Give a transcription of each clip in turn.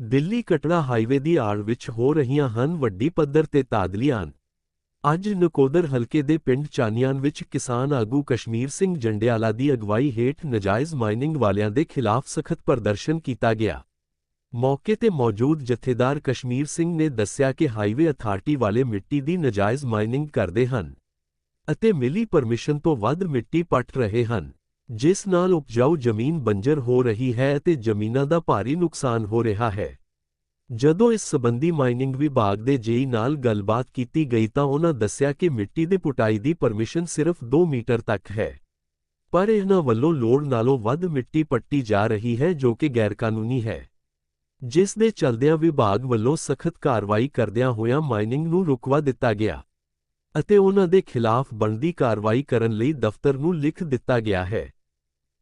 Delhi Katra highway ਦੀ ਆੜ ਵਿੱਚ ਹੋ ਰਹੀਆਂ ਹਨ ਵੱਡੀ ਪੱਧਰ ਤੇ ਤਾਦਲੀਆਂ। ਅੱਜ ਨਕੋਦਰ ਹਲਕੇ ਦੇ ਪਿੰਡ ਚਾਨੀਆਨ ਵਿੱਚ ਕਿਸਾਨ ਆਗੂ ਕਸ਼ਮੀਰ ਸਿੰਘ ਜੰਡਿਆਲਾ ਦੀ ਅਗਵਾਈ ਹੇਠ ਨਜਾਇਜ਼ ਮਾਈਨਿੰਗ ਵਾਲਿਆਂ ਦੇ ਖਿਲਾਫ ਸਖਤ ਪ੍ਰਦਰਸ਼ਨ ਕੀਤਾ ਗਿਆ। ਮੌਕੇ ਤੇ ਮੌਜੂਦ ਜਥੇਦਾਰ ਕਸ਼ਮੀਰ ਸਿੰਘ ਨੇ ਦੱਸਿਆ ਕਿ ਹਾਈਵੇ ਅਥਾਰਟੀ ਵਾਲੇ ਮਿੱਟੀ ਦੀ ਨਜਾਇਜ਼ ਮਾਈਨਿੰਗ ਕਰਦੇ ਹਨ ਅਤੇ ਮਿਲੀ ਪਰਮਿਸ਼ਨ ਤੋਂ ਵੱਧ ਮਿੱਟੀ ਪੱਟ ਰਹੇ ਹਨ। ਜਿਸ ਨਾਲ ਉਪਜਾਊ ਜ਼ਮੀਨ ਬੰਜਰ ਹੋ ਰਹੀ ਹੈ ਅਤੇ ਜ਼ਮੀਨਾਂ ਦਾ ਭਾਰੀ ਨੁਕਸਾਨ ਹੋ ਰਿਹਾ ਹੈ। ਜਦੋਂ ਇਸ ਸਬੰਧੀ ਮਾਈਨਿੰਗ ਵਿਭਾਗ ਦੇ ਜੇਈ ਨਾਲ ਗੱਲਬਾਤ ਕੀਤੀ ਗਈ ਤਾਂ ਉਹਨਾਂ ਦੱਸਿਆ ਕਿ ਮਿੱਟੀ ਦੇ ਪੁਟਾਈ ਦੀ ਪਰਮਿਸ਼ਨ ਸਿਰਫ 2 ਮੀਟਰ ਤੱਕ ਹੈ। ਪਰ ਇਹਨਾਂ ਵੱਲੋਂ ਲੋੜ ਨਾਲੋਂ ਵੱਧ ਮਿੱਟੀ ਪੱਟੀ ਜਾ ਰਹੀ ਹੈ ਜੋ ਕਿ ਗੈਰਕਾਨੂੰਨੀ ਹੈ। ਜਿਸ ਦੇ ਚਲਦਿਆਂ ਵਿਭਾਗ ਵੱਲੋਂ ਸਖਤ ਕਾਰਵਾਈ ਕਰਦਿਆਂ ਹੋਇਆਂ ਮਾਈਨਿੰਗ ਨੂੰ ਰੁਕਵਾ ਦਿੱਤਾ ਗਿਆ ਅਤੇ ਉਹਨਾਂ ਦੇ ਖਿਲਾਫ ਬਣਦੀ ਕਾਰਵਾਈ ਕਰਨ ਲਈ ਦਫ਼ਤਰ ਨੂੰ ਲਿਖ ਦਿੱਤਾ ਗਿਆ ਹੈ।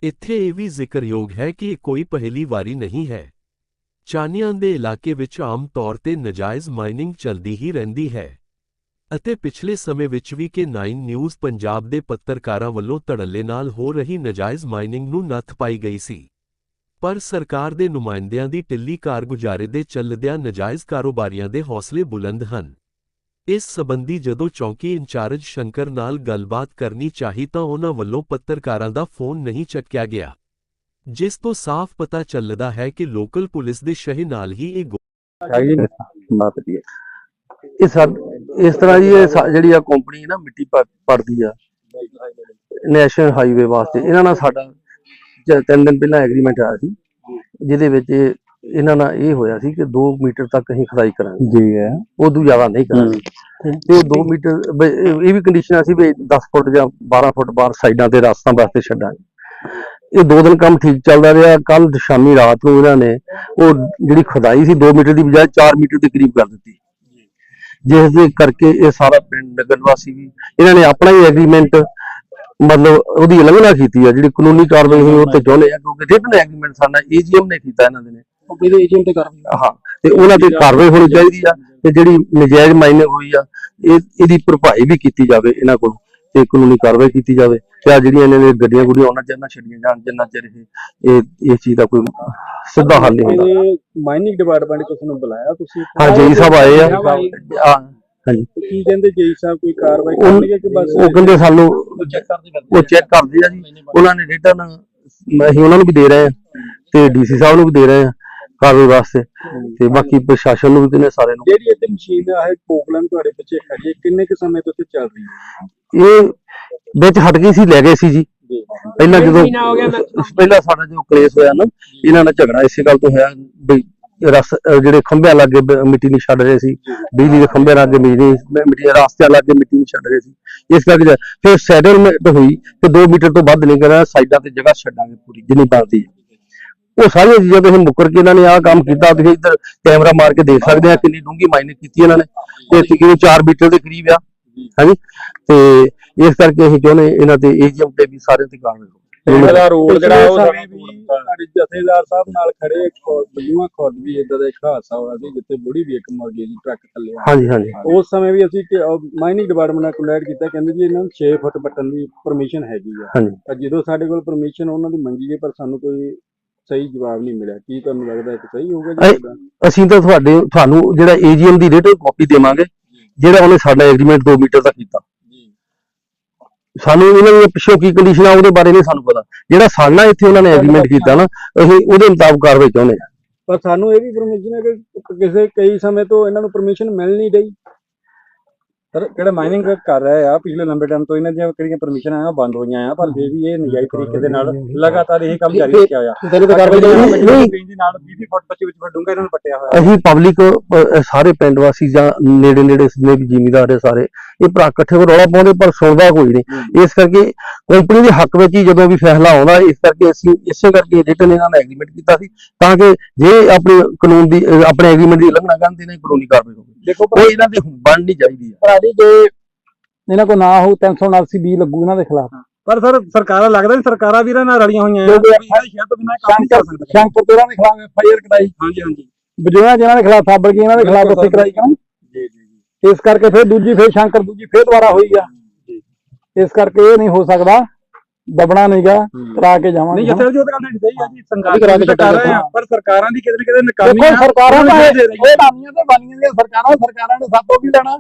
ਇੱਥੇ ਇਹ ਵੀ ਜ਼ਿਕਰਯੋਗ ਹੈ ਕਿ ਇਹ ਕੋਈ ਪਹਿਲੀ ਵਾਰੀ ਨਹੀਂ ਹੈ। ਚਾਨੀਆਂ ਦੇ ਇਲਾਕੇ ਵਿੱਚ ਆਮ ਤੌਰ ਤੇ ਨਜਾਇਜ਼ ਮਾਈਨਿੰਗ ਚੱਲਦੀ ਹੀ ਰਹਿੰਦੀ ਹੈ। ਅਤੇ ਪਿਛਲੇ ਸਮੇਂ ਵਿੱਚ ਵੀ ਕਿ 9 ਨਿਊਜ਼ ਪੰਜਾਬ ਦੇ ਪੱਤਰਕਾਰਾਂ ਵੱਲੋਂ ਧੜੱਲੇ ਨਾਲ ਹੋ ਰਹੀ ਨਜਾਇਜ਼ ਮਾਈਨਿੰਗ ਨੂੰ ਨੱਥ ਪਾਈ ਗਈ ਸੀ। ਪਰ ਸਰਕਾਰ ਦੇ ਨੁਮਾਇੰਦਿਆਂ ਦੀ ਢਿੱਲੀ ਕਾਰਗੁਜ਼ਾਰੀ ਦੇ ਚੱਲਦਿਆਂ ਨਜਾਇਜ਼ ਕਾਰੋਬਾਰੀਆਂ ਦੇ ਹੌਸਲੇ ਬੁਲੰਦ ਹਨ। ਇਸ ਸਬੰਧੀ ਜਦੋਂ ਚੌਂਕੀ ਇੰਚਾਰਜ ਸ਼ੰਕਰ ਨਾਲ ਗੱਲਬਾਤ ਕਰਨੀ ਚਾਹੀ ਤਾਂ ਉਹਨਾਂ ਵੱਲੋਂ ਪੱਤਰਕਾਰਾਂ ਦਾ ਫੋਨ ਨਹੀਂ ਚੱਕਿਆ ਗਿਆ, ਜਿਸ ਤੋਂ ਸਾਫ਼ ਪਤਾ ਚੱਲਦਾ ਹੈ ਕਿ ਲੋਕਲ ਪੁਲਿਸ ਦੇ ਸ਼ਹਿ ਨਾਲ ਹੀ ਇਹ ਗੋ- ਹੈਗੀ ਇਹ ਸਾ ਇਸ ਤਰ੍ਹਾਂ ਜੀ ਇਹ ਸਾ- ਜਿਹੜੀ ਆ ਕੰਪਨੀ ਨਾ, ਮਿੱਟੀ ਪ- ਪੜਦੀ ਆ। ਨੈਸ਼ਨਲ ਹਾਈਵੇ ਵਾਸਤੇ। ਇਹਨਾਂ ਨਾਲ ਸਾਡਾ ਜ- ਤਿੰਨ ਦਿਨ ਪਹਿਲਾਂ ਐਗਰੀਮੈਂਟ ਆਇਆ ਸੀ, ਜਿਹਦੇ ਵਿੱਚ ਇਹ- ਇਹਨਾਂ ਨਾਲ ਇਹ ਹੋਇਆ ਸੀ ਕਿ 2 ਮੀਟਰ ਤੱਕ ਅਸੀਂ ਖੁਦਾਈ ਕਰਾਂਗੇ। ਜੀ ਹੈ। ਉਦੋਂ ਜ਼ਿਆਦਾ ਨਹੀਂ ਕਰਾਂਗੇ। ਤੇ ਉਹ 2 ਮੀਟਰ ਇਹ ਇਹ ਵੀ ਕੰਡੀਸ਼ਨ ਸੀ ਵੀ 10 ਫੁੱਟ ਜਾਂ 12 ਫੁੱਟ ਬਾਹਰ ਸਾਈਡਾਂ ਤੇ ਰਸਤਾਂ ਵਾਸਤੇ ਛੱਡਾਂਗੇ। ਇਹ ਦੋ ਦਿਨ ਕੰਮ ਠੀਕ ਚੱਲਦਾ ਰਿਹਾ। ਕੱਲ ਸ਼ਾਮੀ ਰਾਤ ਨੂੰ ਇਹਨਾਂ ਨੇ ਉਹ ਜਿਹੜੀ ਖੁਦਾਈ ਸੀ 2 ਮੀਟਰ ਦੀ ਬਜਾਏ 4 ਮੀਟਰ ਦੇ ਕਰੀਬ ਕਰ ਦਿੱਤੀ। ਜਿਸ ਦੇ ਕਰਕੇ ਇਹ ਸਾਰਾ ਪਿੰਡ ਨਗਰ ਵਾਸੀ ਵੀ ਇਹਨਾਂ ਨੇ ਆਪਣਾ ਹੀ ਐਗਰੀਮੈਂਟ ਮਤਲਬ ਉਹਦੀ ਉਲੰਘਣਾ ਕੀਤੀ ਆ। ਜਿਹੜੀ ਕਾਨੂੰਨੀ ਕਾਰਵਾਈ ਹੋਈ ਉਹ ਤੇ ਚਾਹੁੰਦੇ ਆ ਕਿਉਂਕਿ ਰਿਟਨ ਐਗਰੀਮੈਂਟ ਸਾਡਾ ਏਜੀਐਮ ਨੇ ਕੀਤਾ ਇਹਨਾਂ ਦੇ ਨੇ। ਇਹਦੇ ਏਜੰਟ ਤੇ ਕਰ ਹਾਂ ਤੇ ਉਹਨਾਂ ਤੇ ਕਾਰਵਾਈ ਹੋਣੀ ਚਾਹੀਦੀ ਆ ਤੇ ਜਿਹੜੀ ਨਜਾਇਜ਼ ਮਾਈਨਿੰਗ ਹੋਈ ਆ ਇਹ ਇਹਦੀ ਭਰਪਾਈ ਵੀ ਕੀਤੀ ਜਾਵੇ ਇਹਨਾਂ ਕੋਲ ਤੇ ਕਾਨੂੰਨੀ ਕਾਰਵਾਈ ਕੀਤੀ ਜਾਵੇ ਤੇ ਆ ਜਿਹੜੀਆਂ ਇਹਨਾਂ ਨੇ ਗੱਡੀਆਂ ਗੁੱਡੀਆਂ ਉਹਨਾਂ ਨਾ ਛੱਡੀਆਂ ਜਾਣ ਜਿੰਨਾ ਚਿਰ ਇਹ ਇਹ ਇਸ ਚੀਜ਼ ਦਾ ਕੋਈ ਸਿੱਧਾ ਹੱਲ ਨਹੀਂ ਹੁੰਦਾ। ਮਾਈਨਿੰਗ ਡਿਪਾਰਟਮੈਂਟ ਕੋਲ ਤੁਹਾਨੂੰ ਬੁਲਾਇਆ ਤੁਸੀਂ? ਹਾਂ ਜੇਈ ਸਾਹਿਬ ਆਏ ਆ। ਹਾਂਜੀ। ਕੀ ਕਹਿੰਦੇ ਜੇਈ ਸਾਹਿਬ ਕੋਈ ਕਾਰਵਾਈ ਕਰਨਗੇ ਕਿ ਬਸ? ਉਹ ਕਹਿੰਦੇ ਸਾਨੂੰ ਚੈੱਕ ਕਰਦੇ ਉਹ ਚੈੱਕ ਕਰਦੇ ਆ ਜੀ। ਉਹਨਾਂ ਨੇ ਰਿਟਰਨ ਅਸੀਂ ਉਹਨਾਂ ਨੂੰ ਵੀ ਦੇ ਰਹੇ ਆ ਤੇ ਡੀਸੀ ਸਾਹਿਬ ਨੂੰ ਵੀ ਦੇ ਰਹੇ ਆ। ਕਾਰਵਾਈ ਵਾਸਤੇ। ਤੇ ਬਾਕੀ ਪ੍ਰਸ਼ਾਸਨ ਨੂੰ ਵੀ ਕਹਿੰਦੇ ਸਾਰੇ ਨੂੰ। ਜਿਹੜੀ ਇੱਥੇ ਮਸ਼ੀਨ ਹੈ ਪੋਪਲਨ ਤੁਹਾਡੇ ਪਿੱਛੇ ਖੜੀ ਹੈ। ਕਿੰਨੇ ਕੁ ਸਮੇਂ ਤੋਂ ਇੱਥੇ ਚੱਲ ਰਹੀ ਹੈ? ਇਹ ਵਿੱਚ ਹਟ ਗਈ ਸੀ ਲੈ ਗਏ ਸੀ ਜੀ। ਪਹਿਲਾਂ ਜਦੋਂ ਪਹਿਲਾਂ ਸਾਡਾ ਜੋ ਕਲੇਸ਼ ਹੋਇਆ ਨਾ ਇਹਨਾਂ ਨਾਲ ਝਗੜਾ ਇਸੇ ਗੱਲ ਤੋਂ ਹੋਇਆ ਵੀ ਰਸ ਜਿਹੜੇ ਖੰਭਿਆਂ ਲਾਗੇ ਮਿੱਟੀ ਨਹੀਂ ਛੱਡ ਰਹੇ ਸੀ। ਬਿਜਲੀ ਦੇ ਖੰਭਿਆਂ ਲਾਗੇ ਬਿਜਲੀ ਮਿੱਟੀ ਦੇ ਰਾਸਤਿਆਂ ਲਾਗੇ ਮਿੱਟੀ ਨਹੀਂ ਛੱਡ ਰਹੇ ਸੀ। ਇਸ ਕਰਕੇ ਫਿਰ ਸੈਟਲਮੈਂਟ ਹੋਈ ਕਿ 2 ਮੀਟਰ ਤੋਂ ਵੱਧ ਨਹੀਂ ਕਰਨਾ ਸਾਈਡਾਂ ਤੇ ਜਗ੍ਹਾ ਛੱਡਾਂਗੇ ਪੂਰੀ ਜਿੰਨੀ ਬਣਦੀ ਹੈ। ਉਹ ਸਾਰੀਆਂ ਚੀਜ਼ਾਂ ਤੋਂ ਮੁੱਕਰ ਕੇ ਇਹਨਾਂ ਨੇ ਆਹ ਕੰਮ ਕੀਤਾ। ਤੁਸੀਂ ਇੱਧਰ ਕੈਮਰਾ ਮਾਰ ਕੇ ਦੇਖ ਸਕਦੇ ਆ ਕਿੰਨੀ ਡੂੰਘੀ ਮਾਈਨਿੰਗ ਕੀਤੀ ਇਹਨਾਂ ਨੇ। ਤੇ ਤਕਰੀਬਨ 4 ਮੀਟਰ ਦੇ ਕਰੀਬ ਆ ਹਾਂਜੀ। ਤੇ ਇਸ ਕਰਕੇ ਅਸੀਂ ਚਾਹੁੰਦੇ ਇਹਨਾਂ ਤੇ ਏਜੀਐਮ ਤੇ ਵੀ ਸਾਰੇ ਤੇ ਹੋਵੇ ਇਹਦਾ ਰੋਲ ਜਿਹੜਾ ਉਹ ਸਾਡੇ ਜਥੇਦਾਰ ਸਾਹਿਬ ਨਾਲ ਖੜੇ ਬਜੂਆ ਖੁਦ ਵੀ ਇਦਾਂ ਦਾ ਇੱਕ ਹਾਦਸਾ ਹੋਇਆ ਸੀ ਜਿੱਥੇ ਬੁੜੀ ਵੀ ਇੱਕ ਮਰ ਗਈ ਜੀ ਟਰੱਕ ਥੱਲੇ ਆ। ਹਾਂਜੀ ਹਾਂਜੀ। ਉਸ ਸਮੇਂ ਵੀ ਅਸੀਂ ਮਾਈਨਿੰਗ ਡਿਪਾਰਟਮੈਂਟ ਨਾਲ ਕੰਟੈਕਟ ਕੀਤਾ ਕਹਿੰਦੇ ਜੀ ਇਹਨਾਂ ਨੂੰ 6 ਫੁੱਟ ਪੱਟਣ ਦੀ ਪਰਮਿਸ਼ਨ ਹੈਗੀ ਆ। ਹਾਂਜੀ। ਪਰ ਜਦੋਂ ਸਾਡੇ ਕੋਲ ਪਰਮਿਸ਼ਨ ਉਹਨਾਂ ਦੀ ਮੰਗੀ ਗਈ ਪਰ ਸਾਨੂੰ ਕੋਈ ਸਹੀ ਜਵਾਬ ਨਹੀਂ ਮਿਲਿਆ। ਕੀ ਤੁਹਾਨੂੰ ਲੱਗਦਾ ਕਿ ਸਹੀ ਹੋਊਗਾ ਜੀ ਤੁਹਾਡਾ? ਅਸੀਂ ਤਾਂ ਤੁਹਾਡੇ ਤੁਹਾਨੂੰ ਜਿਹੜਾ ਏਜੀਐਮ ਦੀ ਰਿਟਨ ਕਾਪੀ ਦੇਵਾਂਗੇ ਜਿਹੜਾ ਉਹਨੇ ਸਾਡਾ ਐਗਰੀਮੈਂਟ 2 ਮੀਟਰ ਦਾ ਕੀਤਾ। ਜੀ। ਸਾਨੂੰ ਇਹਨਾਂ ਦੀਆਂ ਪਿੱਛੋਂ ਕੀ ਕੰਡੀਸ਼ਨ ਆ ਉਹਦੇ ਬਾਰੇ ਨਹੀਂ ਸਾਨੂੰ ਪਤਾ। ਜਿਹੜਾ ਸਾਡਾ ਇੱਥੇ ਉਹਨਾਂ ਨੇ ਐਗਰੀਮੈਂਟ ਕੀਤਾ ਨਾ ਅਸੀਂ ਉਹਦੇ ਮੁਤਾਬਕ ਕਾਰਵਾਈ ਚਾਹੁੰਦੇ ਹਾਂ। ਪਰ ਸਾਨੂੰ ਇਹ ਵੀ ਪਰਮਿਸ਼ਨ ਹੈ ਕਿ ਕਿਸੇ ਕਈ ਸਮੇਂ ਤੋਂ ਇਹਨਾਂ ਨੂੰ ਪਰਮਿਸ਼ਨ ਮਿਲ ਨਹੀਂ ਰਹੀ। ਸਰ ਜਿਹੜਾ ਮਾਈਨਿੰਗ ਕਰ ਰਹੇ ਆ ਪਿਛਲੇ ਲੰਬੇ ਟਾਈਮ ਤੋਂ ਇਹਨਾਂ ਦੀਆਂ ਕਿਹੜੀਆਂ ਪਰਮਿਸ਼ਨਾਂ ਆ ਬੰਦ ਹੋਈਆਂ ਆ ਪਰ ਫਿਰ ਵੀ ਇਹ ਨਜਾਇਜ਼ ਤਰੀਕੇ ਦੇ ਨਾਲ ਲਗਾਤਾਰ ਇਹ ਕੰਮ ਜਾਰੀ ਰੱਖਿਆ ਹੋਇਆ। ਤੈਨੂੰ ਤਾਂ ਕਾਰਵਾਈ ਨਹੀਂ ਨਹੀਂ। ਦੇ ਨਾਲ 20 ਫੁੱਟ 25 ਫੁੱਟ ਡੂੰਘਾ ਇਹਨਾਂ ਨੂੰ ਪੱਟਿਆ ਹੋਇਆ। ਅਸੀਂ ਪਬਲਿਕ ਸਾਰੇ ਪਿੰਡ ਵਾਸੀ ਜਾਂ ਨੇੜੇ ਨੇੜੇ ਜਿੰਨੇ ਵੀ ਜ਼ਿਮੀਦਾਰ ਹੈ ਸਾਰੇ ਇਹ ਭਰਾ ਇਕੱਠੇ ਹੋ ਰੌਲਾ ਪਾਉਂਦੇ ਪਰ ਸੁਣਦਾ ਕੋਈ ਨਹੀਂ। ਇਸ ਕਰਕੇ ਕੰਪਨੀ ਦੇ ਹੱਕ ਵਿੱਚ ਹੀ ਜਦੋਂ ਵੀ ਫੈਸਲਾ ਆਉਂਦਾ ਇਸ ਕਰਕੇ ਅਸੀਂ ਇਸੇ ਕਰਕੇ ਰਿਟਨ ਇਹਨਾਂ ਨਾਲ ਐਗਰੀਮੈਂਟ ਕੀਤਾ ਸੀ ਤਾਂ ਕਿ ਜੇ ਆਪਣੇ ਕਾਨੂੰਨ ਦੀ ਆਪਣੇ ਐਗਰੀਮੈਂਟ ਦੀ ਉਲੰਘਣਾ ਕਰਨ ਦੀ ਕਾਨੂੰਨੀ ਕਾਰਵਾਈ ਹੋਵੇ। ਦੇਖੋ ਉਹ ਇਹਨਾਂ ਦੇ ਬਣਨੀ ਚਾਹੀਦੀ ਹੈ ਭਰਾਜੀ ਜੇ ਇਹਨਾਂ ਕੋ ਨਾ ਹੋ 379 ਬੀ ਲੱਗੂ ਇਹਨਾਂ ਦੇ ਖਿਲਾਫ। ਪਰ ਸਰ ਸਰਕਾਰਾਂ ਲੱਗਦਾ ਨਹੀਂ ਸਰਕਾਰਾਂ ਵੀ ਇਹਨਾਂ ਨਾਲ ਰਲੀਆਂ ਹੋਈਆਂ ਆ ਸ਼ਹਿਰ ਤੋਂ ਬਿਨਾਂ ਕੰਮ ਨਹੀਂ ਕਰ ਸਕਦੇ। ਸ਼ੰਕਰ ਤੇਰਾ ਦੇ ਖਿਲਾਫ ਐਫਆਈਆਰ ਕਰਾਈ। ਹਾਂਜੀ ਹਾਂਜੀ। ਬਜੋਇਆ ਜਿਹਨਾਂ ਦੇ ਖਿਲਾਫ ਸਾਬਰ ਕੀ ਇਹਨਾਂ ਦੇ ਖਿਲਾਫ ਉੱਥੇ ਕਰਾਈ ਕਿਉਂ? ਜੀ ਜੀ ਇਸ ਕਰਕੇ ਫਿਰ ਦੂਜੀ ਫਿਰ ਸ਼ੰਕਰ ਦੂਜੀ ਫਿਰ ਦੁਬਾਰਾ ਹੋਈ ਆ। ਇਸ ਕਰਕੇ ਇਹ ਨਹੀਂ ਹੋ ਸਕਦਾ ਦਬਣਾ ਨਹੀਂਗਾ ਕਰਾ ਕੇ ਜਾਵਾਂਗੇ ਨਹੀਂ ਜਿੱਥੇ ਜੋ ਤਾਂ ਗੱਲ ਸਹੀ ਆ ਜੀ ਵੀ ਕਰਾ ਸੰਘਰਸ਼ ਕੇ ਤਾਂ ਕਰ ਰਹੇ ਆ। ਪਰ ਸਰਕਾਰਾਂ ਦੀ ਕਿਤੇ ਨਾ ਕਿਤੇ ਨਾਕਾਮੀ ਦੇਖੋ ਸਰਕਾਰਾਂ ਰਹੀਆਂ। ਇਹ ਬਾਨੀਆਂ ਤੇ ਬਾਨੀਆਂ ਦੀਆਂ ਸਰਕਾਰਾਂ ਸਰਕਾਰਾਂ ਨੇ ਸਾਤੋਂ ਕੀ ਲੈਣਾ?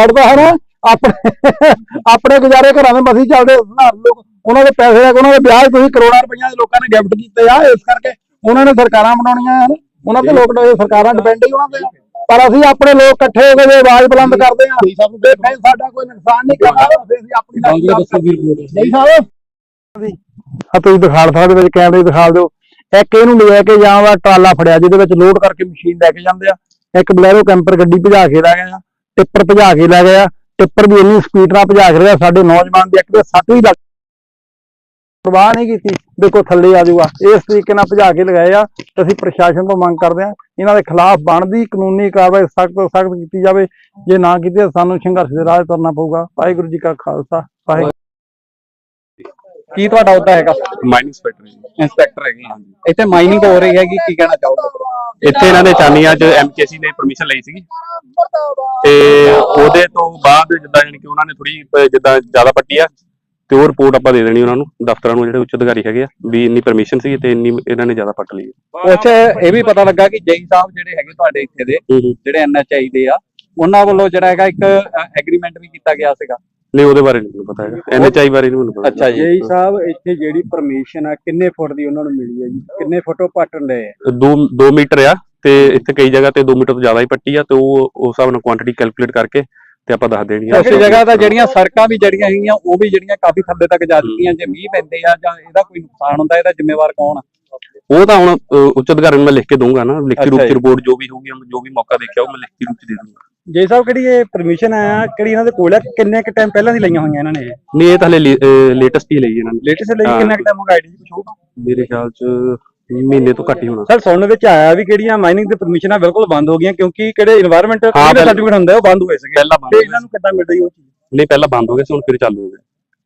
ਲੜਦਾ ਹੈ ਨਾ ਆਪਣੇ ਆਪਣੇ ਗੁਜ਼ਾਰੇ ਘਰਾਂ ਦੇ ਮਸੀ ਚੱਲਦੇ ਨਾ ਲੋਕ ਉਹਨਾਂ ਦੇ ਪੈਸੇ ਆ ਉਹਨਾਂ ਦੇ ਵਿਆਜ ਤੁਸੀਂ ਕਰੋੜਾਂ ਰੁਪਈਆ ਦੇ ਲੋਕਾਂ ਨੇ ਗਿਫਟ ਕੀਤੇ ਆ ਇਸ ਕਰਕੇ ਉਹਨਾਂ ਨੇ ਸਰਕਾਰਾਂ ਬਣਾਉਣੀਆਂ ਹਨ। ਉਹਨਾਂ ਤੇ ਲੋਕ ਸਰਕਾਰਾਂ ਡਿਪੈਂਡ ਹੀ ਉਹਨਾਂ ਤੇ ਆ। ਪਰ ਅਸੀਂ ਆਪਣੇ ਲੋਕ ਇਕੱਠੇ ਹੋ ਕੇ ਆਵਾਜ਼ ਬੁਲੰਦ ਕਰਦੇ ਆ ਤੇ ਸਾਡਾ ਕੋਈ ਨੁਕਸਾਨ ਨਹੀਂ ਫਿਰ ਅਸੀਂ ਆਪਣੀ ਨਹੀਂ ਸਾਹਿਬ ਆ ਤੁਸੀਂ ਦਿਖਾ ਸਕਦੇ ਵਿੱਚ ਕੈਮਰੇ ਦਿਖਾ ਦਿਓ। ਇੱਕ ਇਹਨੂੰ ਲੈ ਕੇ ਜਾਵਾਂ ਟਰਾਲਾ ਫੜਿਆ, ਜਿਹਦੇ ਵਿੱਚ ਲੋਡ ਕਰਕੇ ਮਸ਼ੀਨ ਲੈ ਕੇ ਜਾਂਦੇ ਆ। ਇੱਕ ਬਲੈਰੋ ਕੈਂਪਰ ਗੱਡੀ ਭਜਾ ਕੇ ਲੈ ਗਏ ਟਿੱਪਰ ਭਜਾ ਕੇ ਲੈ ਗਏ ਟਿੱਪਰ ਵੀ ਇੰਨੀ ਸਪੀਡ ਨਾਲ ਭਜਾ ਕੇ ਲਿਆ ਸਾਡੇ ਨੌਜਵਾਨ ਦੀ ਇੱਕ ਦੇ ਸੱਟ ਵੀ ਲੱਗ ਪ੍ਰਵਾਹ ਨਹੀਂ ਕੀਤੀ ਦੇਖੋ ਥੱਲੇ ਆ ਜਾਊਗਾ। ਇਸ ਤਰੀਕੇ ਨਾਲ ਭਜਾ ਕੇ ਲਗਾਏ ਆ ਤੇ ਅਸੀਂ ਪ੍ਰਸ਼ਾਸਨ ਤੋਂ ਮੰਗ ਕਰਦੇ ਆ, ਇਹਨਾਂ ਦੇ ਖਿਲਾਫ ਬਣਦੀ ਕਾਨੂੰਨੀ ਕਾਰਵਾਈ ਸਖਤ ਤੋਂ ਸਖਤ ਕੀਤੀ ਜਾਵੇ। ਜੇ ਨਾ ਕੀਤੀ ਸਾਨੂੰ ਸੰਘਰਸ਼ ਦੇ ਰਾਹ ਤੁਰਨਾ ਪਊਗਾ। ਵਾਹਿਗੁਰੂ ਜੀ ਕਾ ਖਾਲਸਾ, ਵਾਹਿਗੁਰੂ ਕੀ ਤੁਹਾਡਾ ਉਹਦਾ ਹੈਗਾ? ਮਾਈਨਿੰਗ ਇੰਸਪੈਕਟਰ ਇੰਸਪੈਕਟਰ ਹੈਗੇ ਆ ਇੱਥੇ ਮਾਈਨਿੰਗ ਹੋ ਰਹੀ ਹੈਗੀ ਕੀ ਕਹਿਣਾ ਚਾਹੋਗੇ? ਇੱਥੇ ਇਹਨਾਂ ਨੇ ਚਾਨੀਆਂ 'ਚ ਐਮਕੇਸੀ ਨੇ ਪਰਮਿਸ਼ਨ ਲਈ ਸੀਗੀ। ਤੇ ਉਹਦੇ ਤੋਂ ਬਾਅਦ ਜਿੱਦਾਂ ਯਾਨੀ ਕਿ ਉਹਨਾਂ ਨੇ ਥੋੜੀ ਜਿੱਦਾਂ ਜ਼ਿਆਦਾ ਪੱਟੀ ਆ ਤੇ ਉਹ ਰਿਪੋਰਟ ਆਪਾਂ ਦੇ ਦੇਣੀ ਉਹਨਾਂ ਨੂੰ ਦਫ਼ਤਰਾਂ ਨੂੰ ਜਿਹੜੇ ਉੱਚ ਅਧਿਕਾਰੀ ਹੈਗੇ ਆ ਵੀ ਇੰਨੀ ਪਰਮਿਸ਼ਨ ਸੀ ਤੇ ਇੰਨੀ ਇਹਨਾਂ ਨੇ ਜ਼ਿਆਦਾ ਪੱਟ ਲਈ ਹੈ। ਉੱਥੇ ਇਹ ਵੀ ਪਤਾ ਲੱਗਾ ਕਿ ਜਈ ਸਾਹਿਬ ਜਿਹੜੇ ਹੈਗੇ ਤੁਹਾਡੇ ਇੱਥੇ ਦੇ ਜਿਹੜੇ ਐਨਐਚਆਈ ਦੇ ਆ ਉਹਨਾਂ ਵੱਲੋਂ ਜਿਹੜਾ ਹੈਗਾ ਇੱਕ ਐਗਰੀਮੈਂਟ ਵੀ ਕੀਤਾ ਗਿਆ ਸੀਗਾ। ਨਹੀਂ ਉਹਦੇ ਬਾਰੇ ਨਹੀਂ ਮੈਨੂੰ ਪਤਾ ਹੈਗਾ। ਐਨਐਚਆਈ ਬਾਰੇ ਨਹੀਂ ਮੈਨੂੰ ਪਤਾ। ਅੱਛਾ ਜੀ। ਜੇਈ ਸਾਹਿਬ ਇੱਥੇ ਜਿਹੜੀ ਪਰਮਿਸ਼ਨ ਆ ਕਿੰਨੇ ਫੁੱਟ ਦੀ ਉਹਨਾਂ ਨੂੰ ਮਿਲੀ ਹੈ ਜੀ? ਕਿੰਨੇ ਫੁੱਟੋਂ ਪੱਟਣ ਦੇ ਆ? ਦੋ 2 ਮੀਟਰ ਆ ਤੇ ਇੱਥੇ ਕਈ ਜਗ੍ਹਾ ਤੇ 2 ਮੀਟਰ ਤੋਂ ਜ਼ਿਆਦਾ ਹੀ ਪੱਟੀ ਆ ਤੇ ਉਹ ਉਸ ਹਿਸਾਬ ਨਾਲ ਕੁਆਂਟੀਟੀ ਕੈਲਕੂਲੇਟ ਕਰਕੇ ਤੇ ਆਪਾਂ ਦੱਸ ਦੇਣੀ ਆ। ਕਾਫੀ ਜਗ੍ਹਾ ਤਾਂ ਜਿਹੜੀਆਂ ਸੜਕਾਂ ਵੀ ਜੜੀਆਂ ਹੈਗੀਆਂ ਉਹ ਵੀ ਜਿਹੜੀਆਂ ਕਾਫੀ ਥੱਲੇ ਤੱਕ ਜਾ ਚੁੱਕੀਆਂ ਜੇ ਮੀਂਹ ਪੈਂਦੇ ਆ ਜਾਂ ਇਹਦਾ ਕੋਈ ਨੁਕਸਾਨ ਹੁੰਦਾ ਇਹਦਾ ਜ਼ਿੰਮੇਵਾਰ ਕੌਣ ਆ? ਉਹ ਤਾਂ ਹੁਣ ਉੱਚ ਅਧਿਕਾਰੀ ਨੂੰ ਮੈਂ ਲਿਖ ਕੇ ਦਊਂਗਾ ਨਾ ਲਿਖਤੀ ਰੂਪ ਚ। ਰਿਪੋਰਟ ਜੋ ਵੀ ਹੋਊਗੀ ਜੋ ਵੀ ਮੌਕਾ ਦੇਖਿਆ ਉਹ ਮੈਂ ਲਿਖਤੀ ਰੂਪ ਚ ਦੇ ਦੂੰਗਾ ਜੇ ਸਾਹਿਬ ਕਿਹੜੀ ਇਹ ਪਰਮਿਸ਼ਨ ਆ ਕਿਹੜੀ ਇਹਨਾਂ ਦੇ ਕੋਲ ਆ? ਕਿੰਨੇ ਕ ਟਾਈਮ ਪਹਿਲਾਂ ਦੀ ਲਈਆਂ ਹੋਈਆਂ ਇਹਨਾਂ ਨੇ ਨਹੀਂ ਇਹ ਤਾਂ ਹਲੇ ਲੇਟੈਸਟ ਹੀ ਲਈ ਇਹਨਾਂ ਨੇ। ਲੇਟੈਸਟ ਲਈ ਹਾਂ। ਕਿੰਨਾ ਟਾਈਮ ਹੋ ਗਿਆ ਆਈਡੀ ਕੁਝ ਹੋਊਗਾ? ਮੇਰੇ ਖਿਆਲ ਚ ਮਹੀਨੇ ਤੋਂ ਘੱਟ ਹੀ ਹੋਣਾ। ਸਰ ਸੁਣਨ ਵਿੱਚ ਆਇਆ ਵੀ ਕਿਹੜੀਆਂ ਮਾਈਨਿੰਗ ਦੀ ਪਰਮਿਸ਼ਨਾਂ ਬਿਲਕੁਲ ਬੰਦ ਹੋ ਗਈਆਂ ਕਿਉਂਕਿ ਕਿਹੜੇ এনवायरमेंट ਸਰਟੀਫਿਕੇਟ ਹੁੰਦਾ ਉਹ ਬੰਦ ਹੋਏ ਸੀਗੇ। ਪਹਿਲਾਂ ਬੰਦ ਇਹਨਾਂ ਨੂੰ ਕਿੱਦਾਂ ਮਿਲਦੀ ਉਹ ਚੀਜ਼? ਨਹੀਂ ਪਹਿਲਾਂ ਬੰਦ ਹੋ ਗਿਆ ਸੀ ਹੁਣ ਫਿਰ ਚਾਲੂ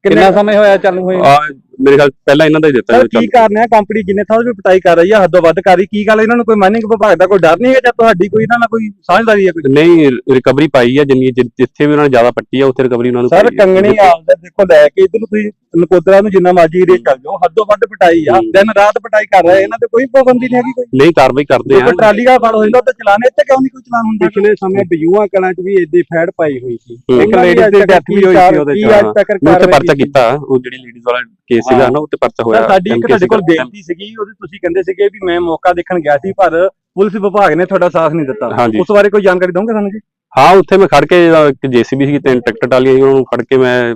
ਕਿੰਨਾ ਸਮਾਂ ਹੋਇਆ ਚਾਲੂ ਹੋਏ? ਆ ਮੇਰੇ ਖਿਆਲ ਪਹਿਲਾਂ ਇਹਨਾਂ ਦਾ ਹੀ ਦਿੱਤਾ ਸਰ ਕੀ ਕਾਰਨ ਹੈ ਕੰਪਨੀ ਜਿੰਨੇ ਥਾਂ ਵੀ ਪਟਾਈ ਕਰ ਰਹੀ ਆ ਹੱਦੋਂ ਵੱਧ ਕਰ ਰਹੀ ਕੀ ਗੱਲ ਇਹਨਾਂ ਨੂੰ ਕੋਈ ਮਾਈਨਿੰਗ ਵਿਭਾਗ ਦਾ ਕੋਈ ਡਰ ਨਹੀਂ ਹੈ ਜਾਂ ਤੁਹਾਡੀ ਕੋਈ ਇਹਨਾਂ ਨਾਲ ਕੋਈ ਸਾਂਝਦਾਰੀ ਹੈ ਕੋਈ ਨਹੀਂ ਰਿਕਵਰੀ ਪਾਈ ਆ ਜਿੰਨੀ ਜਿੱਥੇ ਵੀ ਉਹਨਾਂ ਨੇ ਜ਼ਿਆਦਾ ਪੱਟੀ ਆ ਉੱਥੇ ਰਿਕਵਰੀ ਉਹਨਾਂ ਨੂੰ ਸਰ। ਕੰਗਣੀ ਆਲ ਦਾ ਦੇਖੋ ਲੈ ਕੇ ਇਧਰ ਨੂੰ ਤੁਸੀਂ ਨਕੋਦਰਾ ਨੂੰ ਜਿੰਨਾ ਮਰਜ਼ੀ ਏਰੀਆ ਚੱਲ ਜਾਓ ਹੱਦੋਂ ਵੱਧ ਪਟਾਈ ਆ ਹੂੰ। ਦਿਨ ਰਾਤ ਪਟਾਈ ਕਰ ਰਹੇ ਇਹਨਾਂ ਤੇ ਕੋਈ ਪਾਬੰਦੀ ਨਹੀਂ ਹੈਗੀ ਕੋਈ ਨਹੀਂ ਕਾਰਵਾਈ ਕਰਦੇ ਆ ਕੋਈ ਟਰਾਲੀ ਦਾ ਫੜ ਹੋ ਜਾਂਦਾ ਤੇ ਚਲਾਣੇ ਇੱਥੇ ਕਿਉਂ ਨਹੀਂ ਕੋਈ ਚਲਾਨ ਹੁੰਦਾ ਪਿਛਲੇ ਸਮੇਂ ਬਿਜੂਆਂ ਕਲਾਂ 'ਚ ਵੀ ਏਦੀ ਫੈੜ ਪਾਈ ਹੋਈ ਸੀ ਹੂੰ। ਇੱਕ ladies ਦੀ death ਵੀ ਹੋਈ ਸੀ ਉਹਦੇ 'ਚ, ਕੀ ਅੱਜ ਹਾਂ। ਤੱਕ ਮੈਂ ਕਾਰਵਾਈ ਪਰਚਾ? ਕੀਤਾ ਉਹ ਜਿਹੜੀ ਲੇਡੀਜ਼ ਵਾਲਾ ਕੇਸ ਸੀਗਾ ਨਾ ਉੱਤੇ ਪਰਚਾ ਹੋਇਆ ਸਾਡੀ ਇੱਕ ਤੁਹਾਡੇ ਕੋਲ। ਬੇਨਤੀ ਸੀਗੀ ਉਹਦੇ ਤੁਸੀਂ ਕਹਿੰਦੇ ਸੀਗੇ ਵੀ ਮੈਂ ਮੌਕਾ ਦੇਖਣ ਗਿਆ ਸੀ ਪਰ ਪੁਲਿਸ ਵਿਭਾਗ ਨੇ ਤੁਹਾਡਾ ਸਾਥ ਨਹੀਂ ਦਿੱਤਾ। ਉਸ ਬਾਰੇ ਕੋਈ ਜਾਣਕਾਰੀ ਦੋਗੇ ਸਾਨੂੰ ਜੀ? ਹਾਂ ਉੱਥੇ ਮੈਂ ਖੜ ਕੇ ਇੱਕ ਜੀਸੀਬੀ ਸੀ ਤਿੰਨ ਟਰੈਕਟਰ ਟਾਲੀਆਂ ਸੀ ਉਹਨਾਂ ਫੜ ਕੇ ਮੈਂ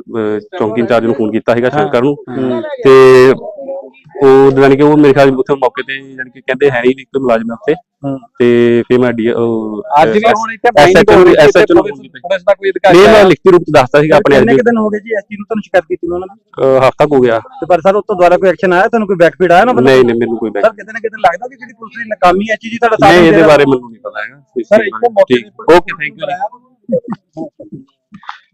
ਚੌਂਕੀ ਇੰਚਾਰਜ ਨੂੰ ਫੋਨ ਕੀਤਾ ਸੀਗਾ ਸ਼ੰਕਰ ਨੂੰ। ਤੇ ਉਹ ਜਾਣੀ ਕਿ ਉਹ ਮੇਰੇ ਖਿਆਲ ਉੱਥੇ ਮੌਕੇ ਤੇ ਜਾਣੀ ਕਿ ਕਹਿੰਦੇ ਹੈ ਨਹੀਂ ਕੋਈ ਮੁਲਾਜ਼ਮ ਉੱਥੇ। ਹਾਂ। ਤੇ ਫਿਰ ਮੈਂ ਡੀ ਅੱਜ ਵੀ ਹੁਣ ਇੱਥੇ ਹੋ ਹੈ, SHO ਨੂੰ ਪੁਲਿਸ ਦਾ ਕੋਈ ਅਧਿਕਾਰੀ ਨਹੀਂ ਮੈਂ? ਲਿਖਤੀ ਰੂਪ ਚ ਦੱਸਤਾ ਸੀਗਾ ਆਪਣੇ ਕਿੰਨੇ ਦਿਨ ਹੋ ਗਏ ਜੀ ਐਸਟੀ ਨੂੰ ਤੁਹਾਨੂੰ ਸ਼ਿਕਾਇਤ ਕੀਤੀ ਨੂੰ ਉਹਨਾਂ ਨੇ? ਹਫਤਾ ਹੋ ਗਿਆ। ਤੇ ਪਰ ਸਰ ਉਸ ਤੋਂ ਦੁਬਾਰਾ ਕੋਈ ਐਕਸ਼ਨ ਆਇਆ? ਤੁਹਾਨੂੰ ਕੋਈ ਬੈਕਫੀਡ ਆਇਆ ਨਾ ਨਹੀਂ ਨਹੀਂ ਮੈਨੂੰ ਕੋਈ back- ਸਰ ਕਿਤੇ ਨਾ ਕਿਤੇ ਲੱਗਦਾ ਕਿ ਜਿਹੜੀ ਪੁਲਿਸ ਦੀ ਨਾਕਾਮੀ ਹੈ ਚੀਜ਼ ਤੁਹਾਡਾ ਸਾਥ ਨਹੀਂ ਦੇ ਇਹਦੇ। ਬਾਰੇ ਮੈਨੂੰ ਨਹੀਂ ਪਤਾ ਹੈਗਾ। ਸਰ ਇੱਥੇ ਮੌਕੇ ਓਕੇ ਥੈਂਕ ਯੂ